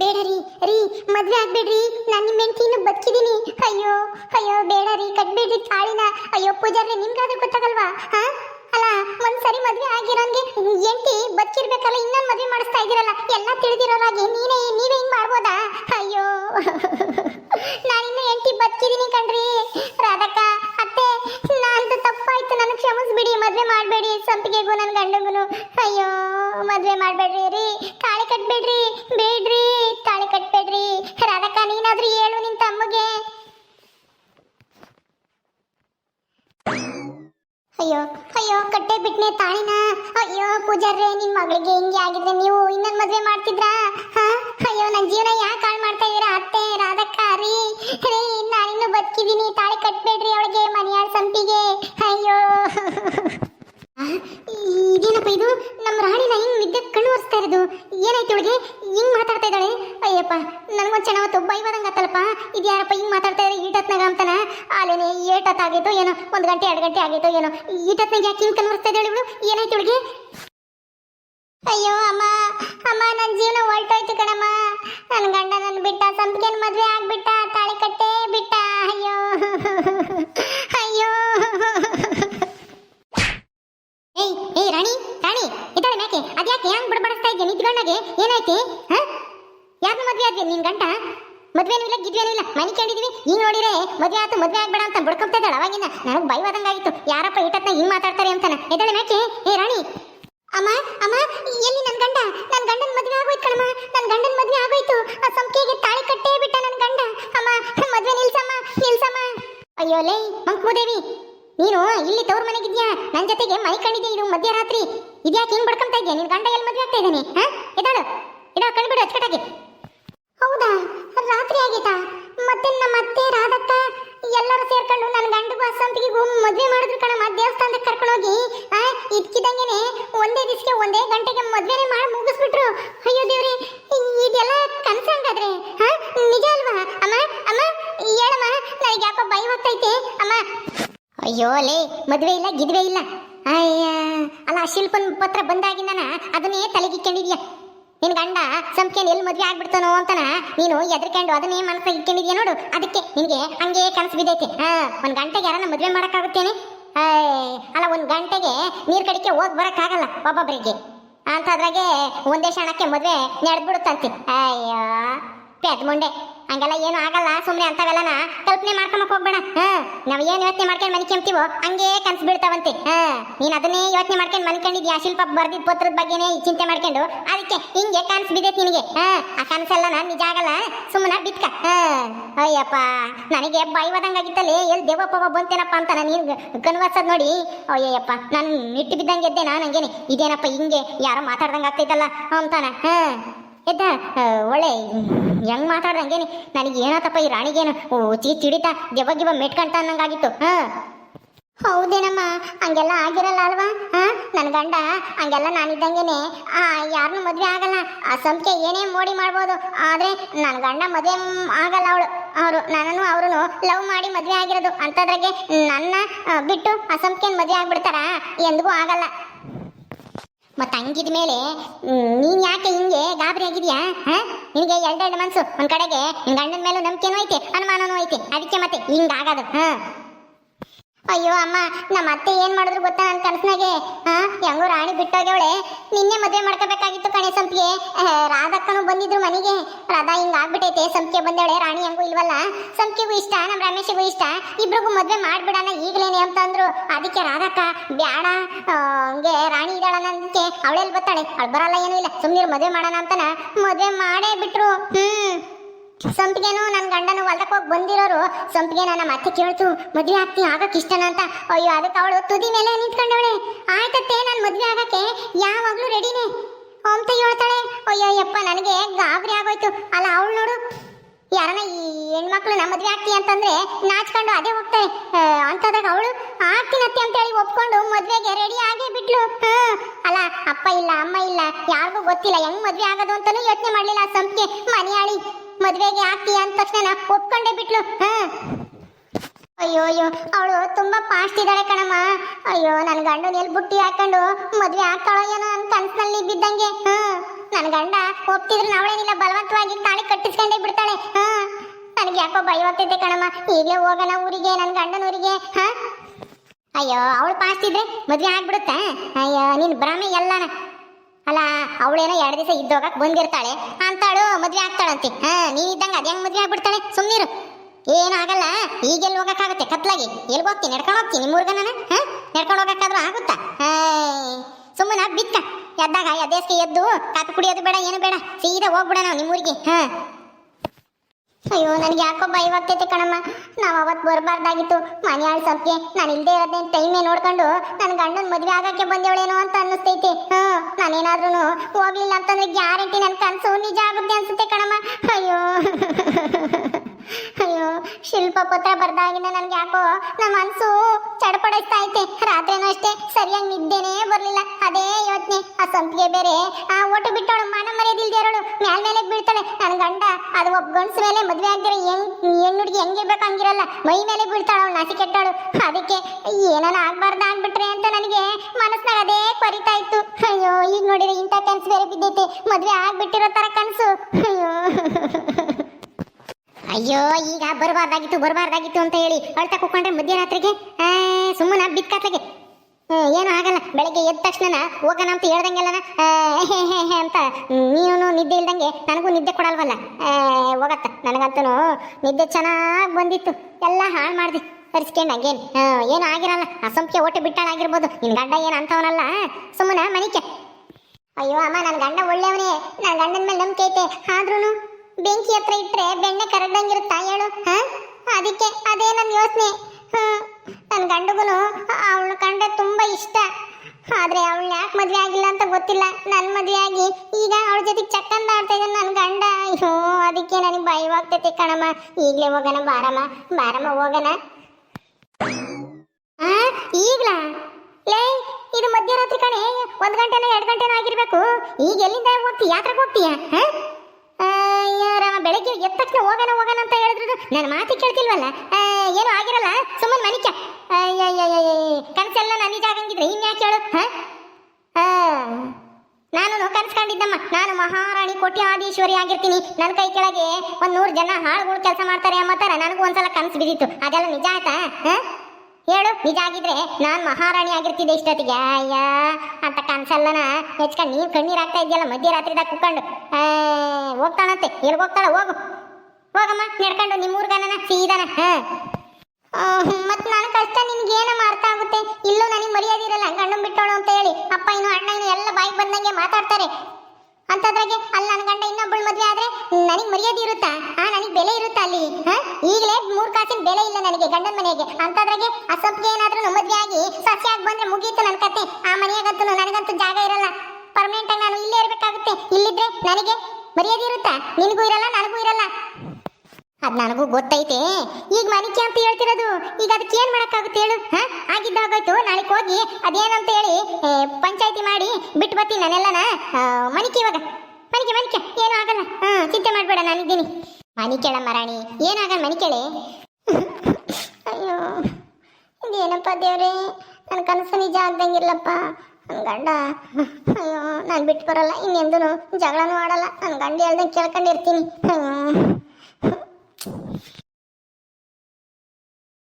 ಬೇಡ ರೀ ರೀ ಮದ್ವೆ ಆಗ್ಬೇಡ್ರಿ. ನಾನು ನಿಮ್ಮ ಹೆಂಡತಿ ಇನ್ನು ಬದುಕಿದೀನಿ. ಅಯ್ಯೋ ಅಯ್ಯೋ, ಬೇಡ ರೀ, ಕಟ್ಬೇಡ್ರಿ ತಾಳಿನ. ಅಯ್ಯೋ ಪೂಜಾರಿ ನಿಮ್ಗಾದ್ರೂ ಗೊತ್ತಾಗಲ್ವಾ? ಹಾ? ಅಲ್ಲ, ಒಂದ್ಸರಿ ಮದ್ವೆ ಆಗಿರೋನ್ಗೆ ಹೆಂಡತಿ ಬದುಕಿರ್ಬೇಕಲ್ಲ, ಇನ್ನೊಂದು ಮದ್ವೆ ಮಾಡಿಸ್ತಾ ಇದೀರಲ್ಲ ಎಲ್ಲ ತಿಳಿದಿರೋರಾಗಿ ನೀನೇ, ನೀವೇ ಹಿಂಗ್ ಮಾಡ್ಬೋದಾ? ಅಯ್ಯೋ. ನಾನಿನ್ನು ಹೆಂಡತಿ ಬದುಕಿದ್ದೀನಿ ಕಣ್ರಿ. ರಾಧಕ್ಕ, ಅತ್ತೆ ನಂದು ತಪ್ಪಾಯ್ತು. ನನಗೆ ಕ್ಷಮಿಸ್ಬಿಡಿ, ಮದ್ವೆ ಮಾಡಬೇಡಿ, ಸಂಪಿಗೆಗೂ ನನ್ನ ಗಂಡಗೂನು. ಅಯ್ಯೋ, ಮದ್ವೆ ಮಾಡಬೇಡ್ರಿ ರೀ. ತಾಳಿ ಕಟ್ಬೇಡ್ರಿ. ಬೇಡ್ರಿ ತಾಳಿ ಕಟ್ಬೇಡ್ರಿ ರಾಧಕ್ಕ ನೀನಾದ್ರೂ ಹೇಳು ನಿನ್ ತಮ್ಮಗೆ ಅಯ್ಯೋ, ಕಟ್ಟೆ ಬಿಟ್ನೆ ತಾಳಿನ? ಅಯ್ಯೋ, ಪೂಜಾರ್ರೆ, ನಿನ್ ಮಗಳಿಗೆ ಹಿಂಗೆ ಆಗಿದೆ ನೀವು ಇನ್ನೊಂದ್ ಮದ್ವೆ ಮಾಡ್ತಿದ್ರಾ? ಅಯ್ಯೋ, ನನ್ ಜೀವನ ಯಾಕೆ ಹಾಳು ಮಾಡ್ತಾ ಇದೀರಾ, ಅತ್ತೆ, ರಾಧಕ್ಕ ರೀ. ಅಲ್ಲೇನೆ ಏಟತ್ ಆಗೈತೋ ಏನೋ? ಒಂದು ಗಂಟೆ, ಎರಡು ಗಂಟೆ ಆಗೈತೋ ಏನೋ? ಈಟತ್ನಾಗ ಯಾಕೆ ಹಿಂಗೆ ಕನ್ವರ್ಸ್ತಾ ಇದ್ದಾಳೆ ಇವಳು? ಏನಾಯ್ತು ಇವಳಿಗೆ? ಅಯ್ಯೋ ಅಮ್ಮ ಅಮ್ಮ ನನ್ನ ಜೀವನ ಹೊರಟೋಯ್ತು ಕಣಮ್ಮ. ನನ್ನ ಗಂಡ ನನ್ನ ಬಿಟ್ಟ, ಸಂಪಿಗೆನ ಮದುವೆ ಆಗ್ಬಿಟ್ಟ, ತಾಳಿ ಕಟ್ಟೆ ಬಿಟ್ಟ. ಅಯ್ಯೋ. ಅಯ್ಯೋ. ಏಯ್ ಏಯ್, ರಾಣಿ ರಾಣಿ, ಇದ್ದಾಳೆ ಮ್ಯಾಕೆ? ಅದ್ಯಾಕೆ? ಹೆಂಗ್ ಬಡಬಡಿಸ್ತಾ ಇದ್ದೆ ನಿಂತ್ಕೊಂಡಾಗೆ ಏನೈತಿ ಹಾ? ಯಾರನ್ನ ಮದ್ವೆ ಆದ್ವಿ ನಿನ್ ಗಂಟ ಮದ್ವೆನೂ ಇಲ್ಲ, ಗಿದ್ವೇನೂ ಇಲ್ಲ. ಮನೆ ಕೇಳಿದ್ವಿ, ಹಿಂಗ್ ನೋಡಿದ್ರೆ ಮದ್ವೆ ಆತು, ಮದ್ವೆ ಆಗ್ಬೇಡ ಅಂತ ಬಡ್ಕೊಂತ ಇದ್ದಾಳೆ. ಅವಾಗಿಂದ ನನಗ್ ಭಯವಾದಂಗಾಗಿತ್ತು ಯಾರಪ್ಪ ಇಟ್ಟತ್ನ ಹಿಂಗ್ ಮಾತಾಡ್ತಾರೆ ಅಂತಾನ. ಎದಳೆ ಮ್ಯಾಕೆ? ಏ, ರಾಣಿ. ಅಮ್ಮ ಅಮ್ಮ, ಎಲ್ಲಿ ನನ್ ಗಂಡ? ನನ್ ಗಂಡನ ಮದ್ವೆ ಆಗೋಯ್ತು ಕಣಮ್ಮ. ನನ್ ಗಂಡನ ಮದ್ವೆ ಆಗೋಯ್ತು. ಆ ಸಂಖ್ಯೆಗೆ ತಾಳಿ ಕಟ್ಟೇ ಬಿಟ್ಟ ನನ್ ಗಂಡ. ಅಮ್ಮ, ಮದ್ವೆ ನಿಲ್ಸಮ್ಮ ನಿಲ್ಸಮ್ಮ. ಅಯ್ಯೋ, ಲೇ ಮಂಕ್ಮೂದೇವಿ ನೀನು ಇಲ್ಲಿ ತವ್ರ ಮನೆಗಿದ್ಯಾ ನನ್ ಜೊತೆಗೆ ಮೈ ಕಂಡಿದೆ ಇದು ಮಧ್ಯರಾತ್ರಿ. ಇದ್ಯಾಕೆ ಹಿಂಗ್ ಬಡ್ಕೊಂತ ಇದ್ಯಾ? ನಿನ್ ಗಂಡ ಎಲ್ಲಿ ಮದ್ವೆ ಆಗ್ತಾ ಇದ್ದಾನೆ? ಹಾ? ಎದಾಳು ಇಡ, ಕಣ್ಬಿಡು ಅಚ್ಚಕಟಾಗಿ ಹೌದಾ? ರಾತ್ರಿ ಆಗಿತ್ತಾ? ಮತ್ತೆ ನಮ್ಮ ಅತ್ತೆ ರಾಧಕ್ಕ ಎಲ್ಲರೂ ಸೇರ್ಕೊಂಡು ನನ್ನ ಗಂಡಗೂ ಅಸಂತಿಗೂ ಮದ್ವೆ ಮಾಡಿದ್ರು ಕಣಮ್ಮ, ದೇವಸ್ಥಾನಕ್ಕೆ ಕರ್ಕೊಂಡೋಗಿ ಇದ್ಕಿದಂಗೆನೆ ಒಂದೇ ದಿವಸಕ್ಕೆ ಒಂದೇ ಗಂಟೆಗೆ ಮದ್ವೆನೆ ಮಾಡಿ ಮುಗಿಸ್ಬಿಟ್ರು. ಅಯ್ಯೋ ದೇವ್ರಿ, ಇದೆಲ್ಲ ಕನ್ಸಂಗಾದ್ರೆ? ಹಾ ನಿಜ ಅಲ್ವಾ? ಅಮ್ಮ ಅಮ್ಮ, ಹೇಳಮ್ಮ, ನನಗೆ ಯಾಕೋ ಭಯ ಹೋಗ್ತೈತೆ ಅಮ್ಮ. ಅಯ್ಯೋ ಲೇ, ಮದ್ವೆ ಇಲ್ಲ, ಗಿದ್ವೆ ಇಲ್ಲ. ಅಯ್ಯ, ಅಲ್ಲ, ಶಿಲ್ಪನ್ ಪತ್ರ ಬಂದಾಗಿಂದನ ಅದನ್ನೇ ತಲೆಗಿಕ್ಕೊಂಡಿದ್ಯಾ ನಿನ್ ಗಂಡ ಸಂಖ್ಯೆನ್ ಎಲ್ಲಿ ಮದ್ವೆ ಆಗ್ಬಿಡ್ತಾನೋ ಅಂತನ? ನೀನು ಎದ್ರಕೊಂಡು ಅದನ್ನೇ ಮನಸ್ಸಾಗಿ ಇಟ್ಕೊಂಡಿದ್ಯಾ ನೋಡು. ಅದಕ್ಕೆ ನಿನಗೆ ಹಂಗೆ ಕನಸು ಬಿದ್ದೈತೆ. ಹಾ, ಒಂದ್ ಗಂಟೆಗೆ ಯಾರನ್ನ ಮದ್ವೆ ಮಾಡಕ್ಕಾಗುತ್ತೇನೆ? ಅಲ್ಲ, ಒಂದ್ ಗಂಟೆಗೆ ನೀರ್ ಕಡಿಕೆ ಹೋಗ್ ಬರಕ್ಕಾಗಲ್ಲ ಒಬ್ಬೊಬ್ಬರಿಗೆ ಅಂತದ್ರಾಗೆ ಒಂದೇ ಕ್ಷಣಕ್ಕೆ ಮದ್ವೆ ನಡೆದ್ಬಿಡುತ್ತಂತೆ. ಅಯ್ಯೋ ಪೆದ್ ಮುಂಡೆ. ಹಂಗೆಲ್ಲ ಏನು ಆಗಲ್ಲ ಸುಮ್ಮನೆ ಅಂತವೆಲ್ಲನ ಕಲ್ಪನೆ ಮಾಡ್ಕೊಂಬಕ್ ಹೋಗ್ಬೇಡ. ಹಾ, ನಾವ್ ಏನ್ ಯೋಚನೆ ಮಾಡ್ಕೊಂಡು ಮನ್ಕೊಂತೀವೋ ಹಂಗೆ ಕನ್ಸು ಬೀಳ್ತಾವಂತೆ. ಹಾ, ನೀನ್ ಅದನ್ನೇ ಯೋಚನೆ ಮಾಡ್ಕೊಂಡು ಮನ್ಕೊಂಡಿದ್ಯಾ? ಶಿಲ್ಪ ಬರ್ದಿದ್ ಪತ್ರದ ಬಗ್ಗೆನೇ ಚಿಂತೆ ಮಾಡ್ಕೊಂಡು? ಅದಕ್ಕೆ ಹಿಂಗೆ ಕನ್ಸು ಬಿದ್ದೈತಿ ನಿನಗೆ. ಹಾ, ಆ ಕನ್ಸೆಲ್ಲ ನಿಜ ಆಗಲ್ಲ? ಸುಮ್ಮನೆ ಬಿತ್ಕ. ಹಾ, ಅಯ್ಯಪ್ಪ, ನನಗೆ ಬೈವದಂಗಾಗಿತ್ತಲ್ಲಿ ಎಲ್ಲಿ ದೇವಪ್ಪ ಬಂತೇನಪ್ಪ ಅಂತ ನಾನು ಕನ್ವರ್ಸದ್ ನೋಡಿ? ಅಯ್ಯಪ್ಪ ನಾನು ಇಟ್ಟು ಬಿದ್ದಂಗೆ ಎದ್ದೆ ನಾನು ಹಂಗೇನೆ ಇದೇನಪ್ಪ ಹಿಂಗೆ? ಯಾರೋ ಮಾತಾಡ್ದಂಗೆ ಆಗ್ತೈತಲ್ಲ ಅಂತಾನ. ಹಾ. ಎದ್ದ ಒಳ್ಳೆ ಹೆಂಗ್ ಮಾತಾಡ್ದಂಗೇನಿ ನನಗೆ ಏನತ್ತಪ್ಪ ಈ ರಾಣಿಗೇನು ಚೀ ಚಿಡಿತಾ ದೆವ್ವ ಗಿವ ಮೆಟ್ಕಂತ ಅನ್ನಂಗಾಗಿತ್ತು, ಹಾ? ಹೌದೇನಮ್ಮ, ಹಂಗೆಲ್ಲ ಆಗಿರಲ್ಲ ಅಲ್ವಾ? ಹಾ? ನನ್ನ ಗಂಡ, ಹಂಗೆಲ್ಲ ಆ ಯಾರನ್ನೂ ಮದುವೆ ಆಗಲ್ಲ. ಆ ಸಂಖ್ಯೆ ಏನೇ ಮೋಡಿ ಮಾಡ್ಬೋದು, ಆದ್ರೆ ನನ್ನ ಗಂಡ ಮದುವೆ ಆಗಲ್ಲ ಅವಳು. ಅವರು, ನನ್ನನ್ನು ಅವರು ಲವ್ ಮಾಡಿ ಮದುವೆ ಆಗಿರೋದು. ಅಂಥದ್ರಾಗೆ ನನ್ನ ಬಿಟ್ಟು ಆ ಮದ್ವೆ ಆಗ್ಬಿಡ್ತಾರ? ಎಂದಿಗೂ ಆಗಲ್ಲ. ಮತ್ತ ಹಂಗಿದ ಮೇಲೆ ನೀನ್ ಯಾಕೆ ಹಿಂಗೆ ಗಾಬರಿ ಆಗಿದ್ಯಾ? ಹಾ? ನಿನಗೆ ಎರಡೆರಡು ಮನ್ಸು, ಒಂದ್ ಕಡೆಗೆ ನಿನ್ ಗಂಡನ ಮೇಲೂ ನಂಬಿಕೆನೂ ಐತೆ, ಅನುಮಾನನೂ ಐತೆ. ಅದಕ್ಕೆ ಮತ್ತೆ ಹಿಂಗಾಗದು ಹಾ? ಅಯ್ಯೋ, ಅಮ್ಮ, ನಮ್ಮ ಅತ್ತೆ ಏನ್ ಮಾಡಿದ್ರು ಗೊತ್ತಾ ನನ್ನ ಕನಸ್ನಾಗೆ? ಹಾ ಹೆಂಗೋ ರಾಣಿ ಬಿಟ್ಟೋಗ್ಯವಳೆ. ನಿನ್ನೆ ಮದ್ವೆ ಮಾಡ್ಕೋಬೇಕಾಗಿತ್ತು ಕಣೆ ಸಂಪಿಗೆ. ರಾಧಕ್ಕನು ಬಂದಿದ್ರು ಮನೆಗೆ. ರಾಧಾ ಹಿಂಗ ಆಗ್ಬಿಟ್ಟೈತೆ, ಸಂಪಿಗೆ ಬಂದವಳೆ, ರಾಣಿ ಹೆಂಗೂ ಇಲ್ವಲ್ಲ? ಸಂಪಿಗೆಗೂ ಇಷ್ಟ ನಮ್ಮ ರಮೇಶಿಗೂ ಇಷ್ಟ. ಇಬ್ರಿಗೂ ಮದ್ವೆ ಮಾಡ್ಬಿಡಣ ಈಗಲೇನೆ ಅಂತ ಅಂದ್ರು. ಅದಕ್ಕೆ ರಾಧಕ್ಕ, ಬ್ಯಾಡ. ಹಂಗೆ ರಾಣಿ ಇದ್ದಾಳ ಅನ್ನೋದಕ್ಕೆ ಅವಳೆಲ್ಲಿ ಬರ್ತಾಳೆ ಅವಳು ಬರಲ್ಲ ಏನೂ ಇಲ್ಲ. ಸುಮ್ಮನೆ ಮದ್ವೆ ಮಾಡೋಣ ಅಂತನ. ಮದ್ವೆ ಮಾಡೇ ಬಿಟ್ರು. ಹ್ಮ್. ಸಂಪಿಗೆನು ನನ್ನ ಗಂಡನು ಹೊಲ್ದಕ್ಕೆ ಹೋಗಿ ಬಂದಿರೋರು, ಸಂಪಿಗೆ ನನ್ನ ಮತ್ತೆ ಕೇಳ್ತು, ಮದ್ವೆ ಆಗ್ತಿ ಆಗಕ್ಕೆ ಇಷ್ಟನ ಅಂತ. ಅಯ್ಯೋ ಅದಕ್ಕೆ ಅವಳು ತುದಿ ಮೇಲೆ ನಿಂತ್ಕೊಂಡವಳೆ. ಆಯ್ತತ್ತೆ ನಾನು ಮದ್ವೆ ಆಗಕ್ಕೆ, ಯಾವಾಗ್ಲೂ ರೆಡಿನೇ. ಅಂತ ಹೇಳ್ತಾಳೆ ಅಯ್ಯೋ ಯಪ್ಪ ನನಗೆ ಗಾಬರಿ ಆಗೋಯ್ತು. ಅಲ್ಲ, ಅವಳು ನೋಡು. ಯಾರನ್ನ ಈ ಹೆಣ್ಮಕ್ಳು ನಮ್ಮ ಮದ್ವೆ ಆಗ್ತಿ ಅಂತಂದ್ರೆ ನಾಚ್ಕೊಂಡು ಅದೇ ಹೋಗ್ತಾರೆ. ಅಂತದಾಗ ಅವಳು ಆಗ್ತೀನತ್ತೆ ಅಂತೇಳಿ ಒಪ್ಕೊಂಡು ಮದ್ವೆಗೆ ರೆಡಿ ಆಗೇ ಬಿಟ್ಲು. ಅಲ್ಲ, ಅಪ್ಪ ಇಲ್ಲ, ಅಮ್ಮ ಇಲ್ಲ, ಯಾರಿಗೂ ಗೊತ್ತಿಲ್ಲ, ಹೆಂಗ್ ಮದ್ವೆ ಆಗೋದು ಅಂತಲೂ ಯೋಚನೆ ಮಾಡ್ಲಿಲ್ಲ ಸಂಪಿಗೆ. ಮನೆಯಾಳಿ. ಮದ್ವೆಗೆ ಆಗ್ತೀಯ ಅಂದ ತಕ್ಷಣ ಒಪ್ಕೊಂಡೇ ಬಿಟ್ಲು. ಹಾ. ಅಯ್ಯೋ ಅಯ್ಯೋ, ಅವಳು ತುಂಬಾ ಫಾಸ್ಟ್ ಇದ್ದಾಳೆ ಕಣಮ್ಮ. ಅಯ್ಯೋ ನನ್ನ ಗಂಡನ ಎಲ್ಲಿ ಬುಟ್ಟಿ ಹಾಕೊಂಡು ಮದ್ವೆ ಆಗ್ತಾಳೋ ಏನೋ ಅಂತ ಕನ್ಸಿನಲ್ಲಿ ಬಿದ್ದಂಗೆ. ಹ್ಮ್ ನನ್ನ ಗಂಡ ಒಪ್ತಿದ್ರೆ ಅವಳೇನಿಲ್ಲ ಬಲವಂತವಾಗಿ ತಾಳಿ ಕಟ್ಟಿಸ್ಕೊಂಡೇ ಬಿಡ್ತಾಳೆ. ಹಾ. ನನಗೆ ಯಾಕೋ ಭಯವಾಗ್ತೈತೆ ಕಣಮ್ಮ. ಈಗಲೇ ಹೋಗೋಣ ಊರಿಗೆ ನನ್ನ ಗಂಡನ ಊರಿಗೆ. ಹಾ. ಅಯ್ಯೋ, ಅವಳು ಪಾಸ್ಟ್ ಇದ್ರೆ ಮದ್ವೆ ಆಗ್ಬಿಡುತ್ತಾ? ಅಯ್ಯೋ, ನಿನ್ ಭ್ರಮೆ ಎಲ್ಲಾನ. ಅಲ್ಲ, ಅವಳೇನೋ ಎರಡು ದಿವಸ ಇದ್ದೋಗಕ್ ಬಂದಿರ್ತಾಳೆ. ಅಂತಾಳು, ಮದ್ವೆ ಆಗ್ತಾಳಂತೆ. ಹಾ ನೀನ್ ಇದ್ದಂಗ ಅದ್ ಹೆಂಗ್ ಮದ್ವೆ ಆಗ್ಬಿಡ್ತಾಳೆ? ಸುಮ್ನಿರು. ಏನಾಗಲ್ಲ ಈಗೆಲ್ಲಿ ಹೋಗಕ್ಕಾಗುತ್ತೆ ಕತ್ಲಾಗಿ. ಎಲ್ಲಿ ಹೋಗ್ತೀನಿ ನಡ್ಕೊಂಡು ಹೋಗ್ತೀನಿ ನಿಮ್ಮೂರ್ಗ ನಾನು? ಹಾ, ನಡ್ಕೊಂಡು ಹೋಗಕ್ಕಾದ್ರೂ ಆಗುತ್ತಾ? ಸುಮ್ಮನೆ ಬಿಕ್ಕ ಎದ್ದಾಗ ಎದ್ದೇಸ್ಗೆ ಎದ್ದು, ಕಾಫಿ ಕುಡಿಯೋದು ಬೇಡ, ಏನು ಬೇಡ. ಸೀದಾ ಹೋಗ್ಬಿಡ ನಾವು ನಿಮ್ಮೂರಿಗೆ ಹಾ. ಅಯ್ಯೋ, ನನಗೆ ಯಾಕೋ ಭಯವಾಗ್ತೈತೆ ಕಣಮ್ಮ. ನಾವು ಅವತ್ತು ಬರಬಾರ್ದಾಗಿತ್ತು. ಮನೆ ಸಂಪಿಗೆ ನಾನು ಇಲ್ಲದೆ ಇರೋದೇ ಟೈಮೇ ನೋಡ್ಕೊಂಡು ನನ್ನ ಗಂಡನ ಮದುವೆ ಆಗಕ್ಕೆ ಬಂದೇವಳೇನೋ ಅಂತ ಅನ್ನಿಸ್ತೈತೆ. ಹ್ಞೂ ನಾನೇನಾದ್ರೂ ಹೋಗ್ಲಿಲ್ಲ ಅಂತಂದ್ರೆ ಗ್ಯಾರಂಟಿ ನನ್ನ ಕನಸು ನಿಜ ಆಗುತ್ತೆ ಅನ್ಸುತ್ತೆ ಕಣಮ್ಮ. ಅಯ್ಯೋ. ಶಿಲ್ಪ ಪತ್ರ ಬರ್ದಾಗಿಂದ ನನ್ಗೆ ಯಾಕೋ ನಮ್ಮ ಮನ್ಸು ಚಡಪಡಿಸ್ತಾ ಐತೆ ರಾತ್ರಿನೂ ಅಷ್ಟೇ ಸರಿಯಾಗಿ ನಿದ್ದೆನೇ ಬರ್ಲಿಲ್ಲ. ಅದೇ ಯೋಚನೆ. ಆ ಸಂತಿಗೆ ಬೇರೆ, ಆ ಒಟ್ಟು ಬಿಟ್ಟವಳು ಮಾನ ಮರ್ಯಾದಿಲ್ದೇ ಇರೋಳು. ಮ್ಯಾಲ್ ಮೇಲೆ ಬೀಳ್ತಾಳೆ. ನನ್ನ ಗಂಡ, ಅದು ಒಬ್ಬ ಗಂಡ್ಸ ಮೇಲೆ ಮದ್ವೆ ಆಗ್ದಿರ ಹೆಂಗ್ ಹೆಣ್ಣುಡ್ಗಿ ಹೆಂಗಿರ್ಬೇಕು ಹಂಗಿರಲ್ಲ ಮೈ ಮೇಲೆ ಬೀಳ್ತಾಳು ಅವಳು, ನಾಸಿ ಕೆಟ್ಟವಳು. ಅದಕ್ಕೆ ಏನಾನ ಆಗ್ಬಾರ್ದ ಆಗ್ಬಿಟ್ರೆ ಅಂತ ನನಗೆ ಮನಸ್ನಾಗ ಅದೇ ಕೊರಿತಾ ಇತ್ತು. ಅಯ್ಯೋ, ಈಗ ನೋಡಿದ್ರೆ ಇಂಥ ಕನ್ಸು ಬೇರೆ ಬಿದ್ದೈತೆ. ಮದ್ವೆ ಆಗ್ಬಿಟ್ಟಿರೋ ತರ ಕನ್ಸು. ಅಯ್ಯೋ. ಅಯ್ಯೋ, ಈಗ ಬರಬಾರ್ದಾಗಿತ್ತು ಬರಬಾರ್ದಾಗಿತ್ತು ಅಂತ ಹೇಳಿ ಅಳ್ತಾ ಕೂಕೊಂಡ್ರೆ ಮಧ್ಯರಾತ್ರಿಗೆ? ಸುಮ್ಮನೆ ಬಿತ್ಕಾತ್ಲಾಗೆ ಏನೂ ಆಗಲ್ಲ. ಬೆಳಗ್ಗೆ ಎದ್ದ ತಕ್ಷಣ ಹೋಗೋಣ ಅಂತ ಹೇಳ್ದಂಗೆಲ್ಲ ಹೇ ಹೇ ಅಂತ ನೀನು ನಿದ್ದೆ ಇಲ್ದಂಗೆ ನನಗೂ ನಿದ್ದೆ ಕೊಡಲ್ವಲ್ಲ? ಹೋಗತ್ತ. ನನಗಂತೂ ನಿದ್ದೆ ಚೆನ್ನಾಗಿ ಬಂದಿತ್ತು. ಎಲ್ಲ ಹಾಳು ಮಾಡಿದೆ. ತರಿಸ್ಕೊಂಡು ಹಂಗೇನು? ಏನು ಆಗಿರಲ್ಲ. ಅಸಂಖ್ಯ ಓಟೆ ಬಿಟ್ಟಾಳಾಗಿರ್ಬೋದು. ನಿನ್ನ ಗಂಡ ಏನು ಅಂತವನಲ್ಲ ಸುಮ್ಮನೆ ಮನಿಕೆ. ಅಯ್ಯೋ, ಅಮ್ಮ ನನ್ನ ಗಂಡ ಒಳ್ಳೆಯವನೇ. ನನ್ನ ಗಂಡನ ಮೇಲೆ ನಂಬಿಕೆ ಐತೆ. ಆದ್ರೂ ಬೆಂಕಿ ಹತ್ರ ಇಟ್ರೆ ಬೆಣ್ಣೆ ಕರಗಂಗಿರುತ್ತಾ ಹೇಳು, ಹಾ? ಅದಕ್ಕೆ ಅದೇ ನನ್ನ ಯೋಚನೆ. ನನ್ನ ಗಂಡಗೂ ಅವಳು ಕಂಡ ತುಂಬಾ ಇಷ್ಟ. ಆದ್ರೆ ಅವಳು ಯಾಕೆ ಮದ್ವೆ ಆಗಿಲ್ಲ ಅಂತ ಗೊತ್ತಿಲ್ಲ. ನನ್ನ ಮದುವೆ ಆಗಿ ಈಗ ಅವಳ ಜೊತೆ ಚಕ್ಕಂದ ಆಡ್ತಾ ಇದ್ದಾನೆ ನನ್ನ ಗಂಡ. ಅಯ್ಯೋ, ಅದಕ್ಕೆ ನನಗೆ ಭಯವಾಗ್ತೈತೆ ಕಣಮ್ಮ. ಈಗಲೇ ಹೋಗೋಣ ಬಾರಮ್ಮ ಬಾರಮ್ಮ ಹೋಗೋಣ. ಈಗಲಾ? ಲೇ, ಇದು ಮಧ್ಯರಾತ್ರಿ ಕಣೆ. ಒಂದ್ ಗಂಟೆನೋ ಎರಡು ಗಂಟೆನೋ ಆಗಿರ್ಬೇಕು. ಈಗ ಎಲ್ಲಿಂದ ಹೋಗ್ತೀಯ ಯಾತ್ರೆಗೆ ಹೋಗ್ತೀಯ? ಹಾ? ಯಾರಮ್ಮ ಬೆಳಗ್ಗೆ ಎದ್ದ ತಕ್ಷಣ ಹೋಗೋಣ ಹೋಗೋಣ ಅಂತ ಹೇಳಿದ್ರು ನನ್ನ ಮಾತಿ ಕೇಳ್ತಿಲ್ವಲ್ಲ ಏನು ಆಗಿರಲ್ಲ ಸುಮ್ಮನೆ ಮನಿಕ ಕನಸೆಲ್ಲ ನಾನು ನಿಜ ಆಗಂಗಿದ್ರೆ ಇನ್ಯಾಕೆ ಹೇಳು ಹಾ? ನಾನು ಕನ್ಸ್ಕೊಂಡಿದ್ದಮ್ಮ ನಾನು ಮಹಾರಾಣಿ ಕೋಟ್ಯಾಧೀಶ್ವರಿ ಆಗಿರ್ತೀನಿ ನನ್ನ ಕೈ ಕೆಳಗೆ ಒಂದು ನೂರು ಜನ ಹಾಳುಗಳು ಕೆಲಸ ಮಾಡ್ತಾರೆ ಥರ ನನಗೂ ಒಂದ್ಸಲ ಕನಸು ಬಿದ್ದಿತ್ತು ಅದೆಲ್ಲ ನಿಜ ಆಯ್ತಾ ಹಾ? ಹೇಳು ನಿಜ ಆಗಿದ್ರೆ ನಾನು ಮಹಾರಾಣಿ ಆಗಿರ್ತಿದ್ದೆ ಇಷ್ಟೊತ್ತಿಗೆ ಅಯ್ಯ ಅಂತ ಕನ್ಸಲ್ಲನ ಹೆಚ್ಕೊಂಡು ನೀನು ಕಣ್ಣೀರಾಗ್ತಾ ಇದೆಯಲ್ಲ ಮಧ್ಯರಾತ್ರಿದಾಗ ಆ, ಹೋಗ್ತಾಳಂತೆ ಎಲ್ಲಿ ಹೋಗ್ತಾಳ, ಹೋಗು. ಹೋಗಮ್ಮ, ನಡ್ಕೊಂಡು ನಿಮ್ಮೂರ್ಗನ ಸೀದಾನ, ಹಾ. ಮತ್ ನನ್ನ ಕಷ್ಟ, ನಿನ್ಗೆ ಏನಮ್ಮ ಅರ್ಥ ಆಗುತ್ತೆ? ಇಲ್ಲೂ ನನಗೆ ಮರ್ಯಾದೆ ಇರಲ್ಲ, ಗಂಡನ್ ಬಿಟ್ಟೋಳು ಅಂತ ಹೇಳಿ. ಅಪ್ಪ ಇನ್ನು ಅಣ್ಣ ಇನ್ನು ಎಲ್ಲ ಬಾಯಿಗೆ ಬಂದಂಗೆ ಮಾತಾಡ್ತಾರೆ. ಅಂತದ್ರಾಗೆ ಅಲ್ಲಿ ನನ್ನ ಗಂಡ ಇನ್ನೊಬ್ಬಳು ಮದ್ವೆ ಆದ್ರೆ ನನಗೆ ಮರ್ಯಾದೆ ಇರುತ್ತಾ? ಆ, ನನಗೆ ಬೆಲೆ ಇರುತ್ತಾ ಅಲ್ಲಿ? ಹಾ? ಈಗಲೇ ಮೂರು ಕಾಸಿನ ಬೆಲೆ ಇಲ್ಲ ನನಗೆ, ಗಂಡನ ಮನೆಗೆ. ಅಂತದ್ರಾಗೆ ಅಸಪ್ಗೆ ಏನಾದ್ರೂ ಮದ್ವೆ ಆಗಿ ಸಸ್ಯಾಗಿ ಬಂದ್ರೆ ಮುಗೀತು ನನ್ನ ಕತೆ. ಆ ಮನೆಯಾಗಂತೂ ನನಗಂತೂ ಜಾಗ ಇರಲ್ಲ. ಪರ್ಮನೆಂಟ್ ಆಗಿ ನಾನು ಇಲ್ಲೇ ಇರಬೇಕಾಗುತ್ತೆ. ಇಲ್ಲಿದ್ರೆ ನನಗೆ ಮರ್ಯಾದೆ ಇರುತ್ತಾ? ನಿನಗೂ ಇರಲ್ಲ, ನನಗೂ ಇರಲ್ಲ. ಅದು ನನಗೂ ಗೊತ್ತೈತೆ. ಈಗ ಮನಿಕೆ ಅಂತ ಹೇಳ್ತಿರೋದು. ಈಗ ಅದಕ್ಕೆ ಏನ್ ಮಾಡಕ್ಕಾಗುತ್ತೆ ಹೇಳು? ಹಾ? ಆಗಿದ್ದಾಗೋಯ್ತು ನಾಳೆ ಹೋಗಿ ಅದೇನಂತ ಹೇಳಿ ಪಂಚಾಯತಿ ಮಾಡಿ ಬಿಟ್ಟು ಬರ್ತೀನಿ ನಾನೆಲ್ಲನ. ಮನಿಕೆ ಇವಾಗ. ಮನಿಕೆ ಮನಿಕೆ ಏನೂ ಆಗಲ್ಲ. ಹಾ, ಚಿಂತೆ ಮಾಡ್ಬೇಡ, ನಾನಿದ್ದೀನಿ. ಮನಿಕೇಳ ಮರಾಣಿ ಏನಾಗಲ್ಲ ಮನಿಕೇಳಿ ಅಯ್ಯೋ, ಇದೇನಪ್ಪ ದೇವ್ರೆ? ನನ್ನ ಕನಸು ನಿಜ ಆಗ್ದಂಗಿಲ್ಲಪ್ಪ. ಗಂಡ ನಾನು ಬಿಟ್ಟು ಬರಲ್ಲ ಇನ್ನೆಂದೂ ಜಗಳನೂ ಆಡಲ್ಲ. ನನ್ನ ಗಂಡ ಹೇಳ್ದಂಗೆ ಕೇಳ್ಕೊಂಡಿರ್ತೀನಿ.